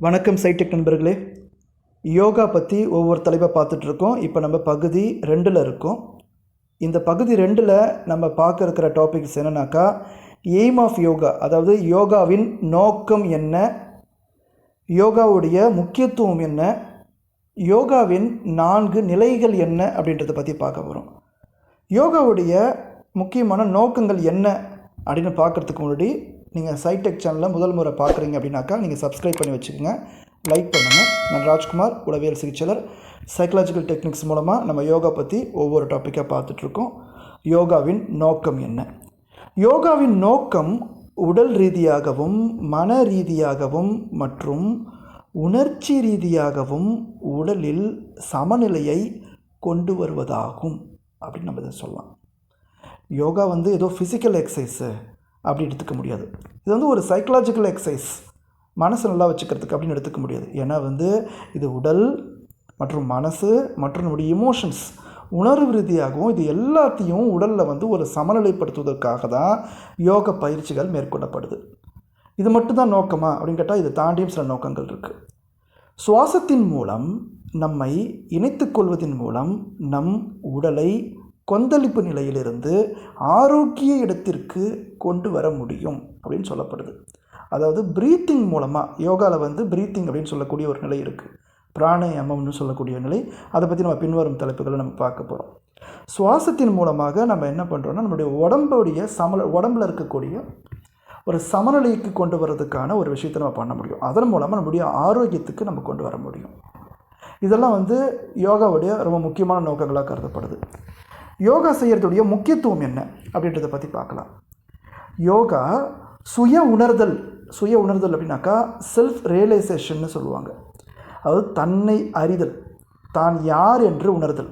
வணக்கம் சைடெக் நண்பர்களே. யோகா பற்றி ஒவ்வொரு தலைப்பாக பார்த்துட்ருக்கோம். இப்போ நம்ம பகுதி ரெண்டில் இருக்கோம். இந்த பகுதி ரெண்டில் நம்ம பார்க்க இருக்கிற டாபிக்ஸ் என்னன்னாக்கா எய்ம் ஆஃப் யோகா அதாவது யோகாவின் நோக்கம் என்ன? யோகாவுடைய முக்கியத்துவம் என்ன? யோகாவின் நான்கு நிலைகள் என்ன? அப்படின்றத பற்றி பார்க்க போகிறோம் யோகாவுடைய முக்கியமான நோக்கங்கள் என்ன? அப்படின்னு பார்க்குறதுக்கு முன்னாடி நீங்கள் சைடெக் சேனலில் முதல் முறை பார்க்குறீங்க அப்படின்னாக்கா நீங்கள் சப்ஸ்கிரைப் பண்ணி வச்சுக்கோங்க. லைக் பண்ணுங்கள் நான் ராஜ்குமார் உளவியல் சிகிச்சையாளர். சைக்கலாஜிக்கல் டெக்னிக்ஸ் மூலமாக நம்ம யோகா பற்றி ஒவ்வொரு டாப்பிக்காக பார்த்துட்ருக்கோம். யோகாவின் நோக்கம் என்ன? யோகாவின் நோக்கம் உடல் ரீதியாகவும் மன ரீதியாகவும் மற்றும் உணர்ச்சி ரீதியாகவும் உடலில் சமநிலையை கொண்டு வருவதாகும் அப்படின்னு நம்ம இதை சொல்லலாம். யோகா வந்து ஏதோ ஃபிசிக்கல் எக்ஸசைஸு அப்படி எடுத்துக்க முடியாது. இது வந்து ஒரு சைக்கலாஜிக்கல் எக்ஸசைஸ் மனசை நல்லா வச்சுக்கிறதுக்கு அப்படின்னு எடுத்துக்க முடியாது. ஏன்னா வந்து இது உடல் மற்றும் மனசு மற்றும் நம்முடைய இமோஷன்ஸ் உணர்வு ரீதியாகவும் இது எல்லாத்தையும் உடலில் வந்து ஒரு சமநிலைப்படுத்துவதற்காக தான் யோக பயிற்சிகள் மேற்கொள்ளப்படுது. இது மட்டும்தான் நோக்கமா? அப்படின்னு கேட்டால் இதை தாண்டியும் சில நோக்கங்கள் இருக்குது சுவாசத்தின் மூலம் நம்மை இணைத்துக்கொள்வதன் மூலம் நம் உடலை கொந்தளிப்பு நிலையிலிருந்து ஆரோக்கிய இடத்திற்கு கொண்டு வர முடியும் அப்படின்னு சொல்லப்படுது. அதாவது ப்ரீத்திங் மூலமாக யோகாவில் வந்து ப்ரீத்திங் அப்படின்னு சொல்லக்கூடிய ஒரு நிலை இருக்குது பிராணாயாமம்னு சொல்லக்கூடிய நிலை. அதை பற்றி நம்ம பின்வரும் தலைப்புகளை நம்ம பார்க்க போகிறோம் சுவாசத்தின் மூலமாக நம்ம என்ன பண்ணுறோன்னா நம்மளுடைய உடம்புடைய சமல உடம்பில் இருக்கக்கூடிய ஒரு சமநிலைக்கு கொண்டு வர்றதுக்கான ஒரு விஷயத்தை நம்ம பண்ண முடியும். அதன் மூலமாக நம்முடைய ஆரோக்கியத்துக்கு நம்ம கொண்டு வர முடியும். இதெல்லாம் வந்து யோகாவுடைய ரொம்ப முக்கியமான நோக்கங்களாக கருதப்படுது. யோகா செய்கிறதுடைய முக்கியத்துவம் என்ன அப்படின்றத பற்றி பார்க்கலாம். யோகா சுய உணர்தல் சுய உணர்தல் அப்படின்னாக்கா செல்ஃப் ரியலைசேஷன்னு சொல்லுவாங்க. அதாவது தன்னை அறிதல் தான் யார் என்று உணர்தல்.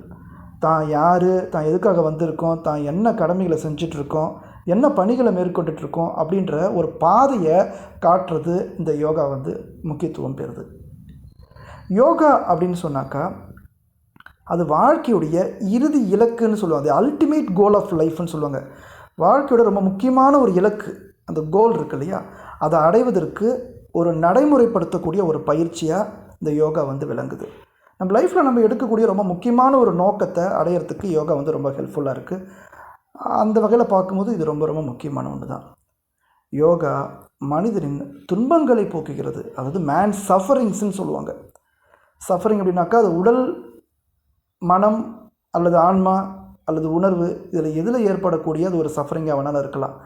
தான் யார் தான் எதுக்காக வந்திருக்கோம் தான் என்ன கடமைகளை செஞ்சிட்ருக்கோம் என்ன பணிகளை மேற்கொண்டுட்ருக்கோம் அப்படின்ற ஒரு பாதையை காட்டுறது இந்த யோகா வந்து முக்கியத்துவம் பெறுது. யோகா அப்படின்னு சொன்னாக்கா அது வாழ்க்கையுடைய இறுதி இலக்குன்னு சொல்லுவாங்க. அது அல்டிமேட் கோல் ஆஃப் லைஃப்னு சொல்லுவாங்க. வாழ்க்கையோட ரொம்ப முக்கியமான ஒரு இலக்கு அந்த கோல் இருக்கு இல்லையா? அதை அடைவதற்கு ஒரு நடைமுறைப்படுத்தக்கூடிய ஒரு பயிற்சியாக இந்த யோகா வந்து விளங்குது. நம்ம லைஃப்பில் நம்ம எடுக்கக்கூடிய ரொம்ப முக்கியமான ஒரு நோக்கத்தை அடையிறதுக்கு யோகா வந்து ரொம்ப ஹெல்ப்ஃபுல்லாக இருக்குது அந்த வகையில் பார்க்கும்போது இது ரொம்ப ரொம்ப முக்கியமான ஒன்று தான் யோகா மனிதனின் துன்பங்களை போக்குகிறது. அதாவது மேன் சஃபரிங்ஸ்ன்னு சொல்லுவாங்க. சஃபரிங் அப்படின்னாக்கா அது உடல் மனம் அல்லது ஆன்மா அல்லது உணர்வு இதில் எதில் ஏற்படக்கூடிய அது ஒரு சஃபரிங்காக வேணாலும் இருக்கலாம்.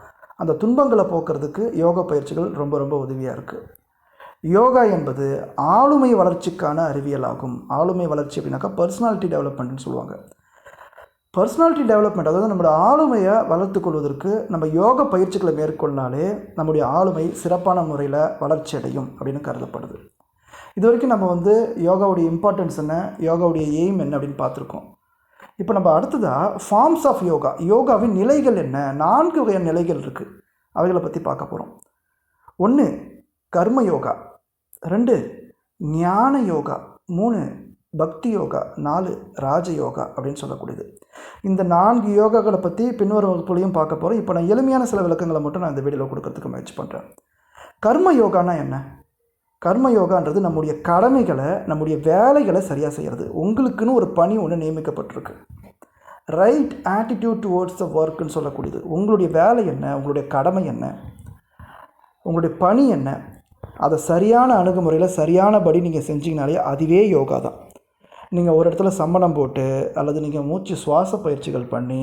அந்த துன்பங்களை போக்குறதுக்கு யோகா பயிற்சிகள் ரொம்ப ரொம்ப உதவியாக இருக்குது யோகா என்பது ஆளுமை வளர்ச்சிக்கான அறிவியல் ஆகும். ஆளுமை வளர்ச்சி அப்படின்னாக்கா பர்சனாலிட்டி டெவலப்மெண்ட்னு சொல்லுவாங்க. பர்சனாலிட்டி டெவலப்மெண்ட் அதாவது நம்மளோட ஆளுமையை வளர்த்து கொள்வதற்கு நம்ம யோக பயிற்சிகளை மேற்கொள்ளாலே நம்முடைய ஆளுமை சிறப்பான முறையில் வளர்ச்சி அடையும் அப்படின்னு கருதப்படுது. இது வரைக்கும் நம்ம வந்து யோகாவுடைய இம்பார்ட்டன்ஸ் என்ன யோகாவுடைய எய்ம் என்ன அப்படின்னு பார்த்துருக்கோம். இப்போ நம்ம அடுத்ததாக ஃபார்ம்ஸ் ஆஃப் யோகா யோகாவின் நிலைகள் என்ன நான்கு வகையான நிலைகள் இருக்குது அவைகளை பற்றி பார்க்க போகிறோம் ஒன்று கர்ம யோகா. ரெண்டு ஞான யோகா. மூணு பக்தி யோகா. நாலு ராஜ யோகா அப்படின்னு சொல்லக்கூடியது. இந்த நான்கு யோகாக்களை பற்றி பின்வரும் வகுப்புலையும் பார்க்க போகிறோம் இப்போ நான் எளிமையான சில விளக்கங்களை மட்டும் நான் இந்த வீடியோவில் கொடுக்கறதுக்கு முயற்சி பண்ணுறேன் கர்ம யோகானா என்ன? கர்ம யோகான்றது நம்முடைய கடமைகளை நம்முடைய வேலைகளை சரியாக செய்கிறது உங்களுக்குன்னு ஒரு பணி ஒன்று நியமிக்கப்பட்டிருக்கு. ரைட் ஆட்டிடியூட் டுவோர்ட்ஸ் த ஒர்க்குன்னு சொல்லக்கூடியது. உங்களுடைய வேலை என்ன? உங்களுடைய கடமை என்ன? உங்களுடைய பணி என்ன? அதை சரியான அணுகுமுறையில் சரியானபடி நீங்கள் செஞ்சீங்கனாலே அதுவே யோகா தான். நீங்கள் ஒரு இடத்துல சம்மணம் போட்டு அல்லது நீங்கள் மூச்சு சுவாச பயிற்சிகள் பண்ணி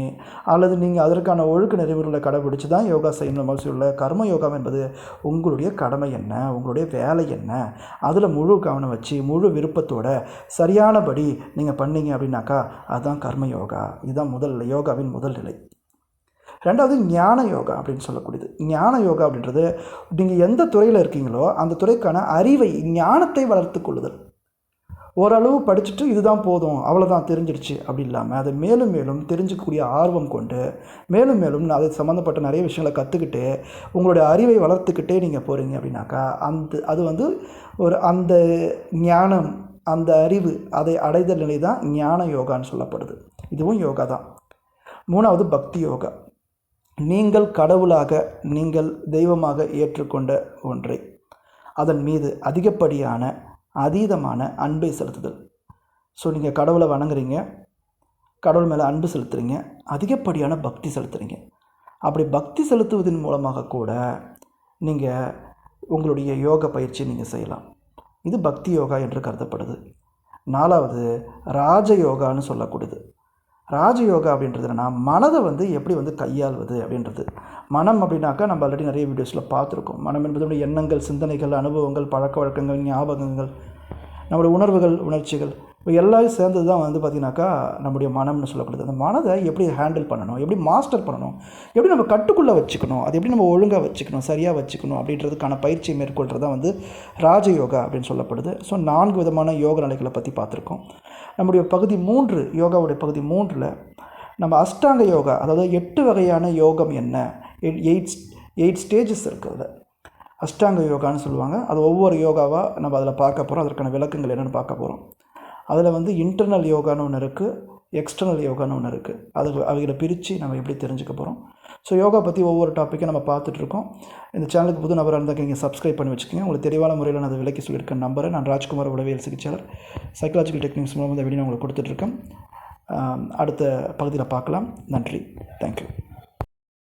அல்லது நீங்கள் அதற்கான ஒழுக்க நெறிமுறைகளை கடைபிடிச்சு தான் யோகா செய்யணும் அவசியம் இல்லை கர்ம யோகா என்பது உங்களுடைய கடமை என்ன உங்களுடைய வேலை என்ன? அதில் முழு கவனம் வச்சு முழு விருப்பத்தோட சரியானபடி நீங்கள் பண்ணீங்க அப்படின்னாக்கா அதுதான் கர்ம யோகா. இதுதான் முதல் யோகாவின் முதல் நிலை. ரெண்டாவது ஞான யோகா அப்படின்னு சொல்லக்கூடியது. ஞான யோகா அப்படின்றது நீங்கள் எந்த துறையில் இருக்கீங்களோ அந்த துறைக்கான அறிவை ஞானத்தை வளர்த்து கொள்ளுதல். ஓரளவு படிச்சுட்டு இதுதான் போதும் அவ்வளோதான் தெரிஞ்சிடுச்சு அப்படி இல்லாமல் அதை மேலும் மேலும் தெரிஞ்சுக்கக்கூடிய ஆர்வம் கொண்டு மேலும் மேலும் அது சம்மந்தப்பட்ட நிறைய விஷயங்களை கற்றுக்கிட்டு உங்களுடைய அறிவை வளர்த்துக்கிட்டே நீங்கள் போகிறீங்க அப்படின்னாக்கா அந்த அது வந்து ஒரு அந்த ஞானம் அந்த அறிவு அதை அடைதல் நிலை தான் ஞான யோகான்னு சொல்லப்படுது. இதுவும் யோகா தான். மூணாவது பக்தி யோகா. நீங்கள் கடவுளாக நீங்கள் தெய்வமாக ஏற்றுக்கொண்ட ஒன்றை. அதன் மீது அதிகப்படியான அதீதமான அன்பை செலுத்துதல். ஸோ நீங்கள் கடவுளை வணங்குறீங்க. கடவுள் மேலே அன்பு செலுத்துறீங்க. அதிகப்படியான பக்தி செலுத்துறீங்க. அப்படி பக்தி செலுத்துவதன் மூலமாக கூட நீங்கள் உங்களுடைய யோக பயிற்சி நீங்கள் செய்யலாம். இது பக்தி யோகா என்று கருதப்படுது. நாலாவது ராஜ யோகான்னு சொல்லக்கூடியது. ராஜயோகா அப்படின்றது என்னன்னா மனதை வந்து எப்படி வந்து கையாள்வது அப்படின்றது. மனம் அப்படின்னாக்கா நம்ம ஆல்ரெடி நிறைய வீடியோஸில் பார்த்துருக்கோம். மனம் என்பது எண்ணங்கள் சிந்தனைகள் அனுபவங்கள் பழக்க வழக்கங்கள் ஞாபகங்கள் நம்முடைய உணர்வுகள் உணர்ச்சிகள் இப்போ எல்லாரும் சேர்ந்தது தான் வந்து பார்த்திங்கனாக்கா நம்முடைய மனம்னு சொல்லப்படுது. அந்த மனதை எப்படி ஹேண்டில் பண்ணணும்? எப்படி மாஸ்டர் பண்ணணும்? எப்படி நம்ம கட்டுக்குள்ளே வச்சுக்கணும்? அது எப்படி நம்ம ஒழுங்காக வச்சுக்கணும்? சரியாக வச்சுக்கணும்? அப்படின்றதுக்கான பயிற்சியை மேற்கொள்கிறது தான் வந்து ராஜயோகா அப்படின்னு சொல்லப்படுது. ஸோ நான்கு விதமான யோக நிலைகளை பற்றி பார்த்துருக்கோம். நம்முடைய பகுதி மூன்று யோகாவுடைய பகுதி மூன்றில் நம்ம அஷ்டாங்க யோகா அதாவது எட்டு வகையான யோகம் என்ன? எயிட் எயிட் ஸ்டேஜஸ் இருக்குது அதில். அஷ்டாங்க யோகான்னு சொல்லுவாங்க. அது ஒவ்வொரு யோகாவாக நம்ம அதில் பார்க்க போகிறோம் அதற்கான விளக்கங்கள் என்னென்னு பார்க்க போகிறோம் அதில் வந்து இன்டர்னல் யோகான்னு ஒன்று இருக்குது எக்ஸ்டர்னல் யோகான்னு ஒன்று இருக்குது அது அவைகளை பிரித்து நம்ம எப்படி தெரிஞ்சுக்க போகிறோம் ஸோ யோகா பற்றி ஒவ்வொரு டாப்பிக்கும் நம்ம பார்த்துட்ருக்கோம். இந்த சேனலுக்கு புது நபராக இருந்தால் நீங்கள் சப்ஸ்கிரைப் பண்ணி வச்சுக்கோங்க. உங்களுக்கு தெளிவான முறையில் நான் அதை விலக்கி சொல்லியிருக்கேன் நம்பரை நான் ராஜ்குமார் உளவியல் சிகிச்சையாளர். சைக்காலஜிக்கல் டெக்னிக்ஸ் மூலம் இந்த வீடியோ உங்களுக்கு கொடுத்துட்ருக்கேன். அடுத்த பகுதியில் பார்க்கலாம். நன்றி. தேங்க்யூ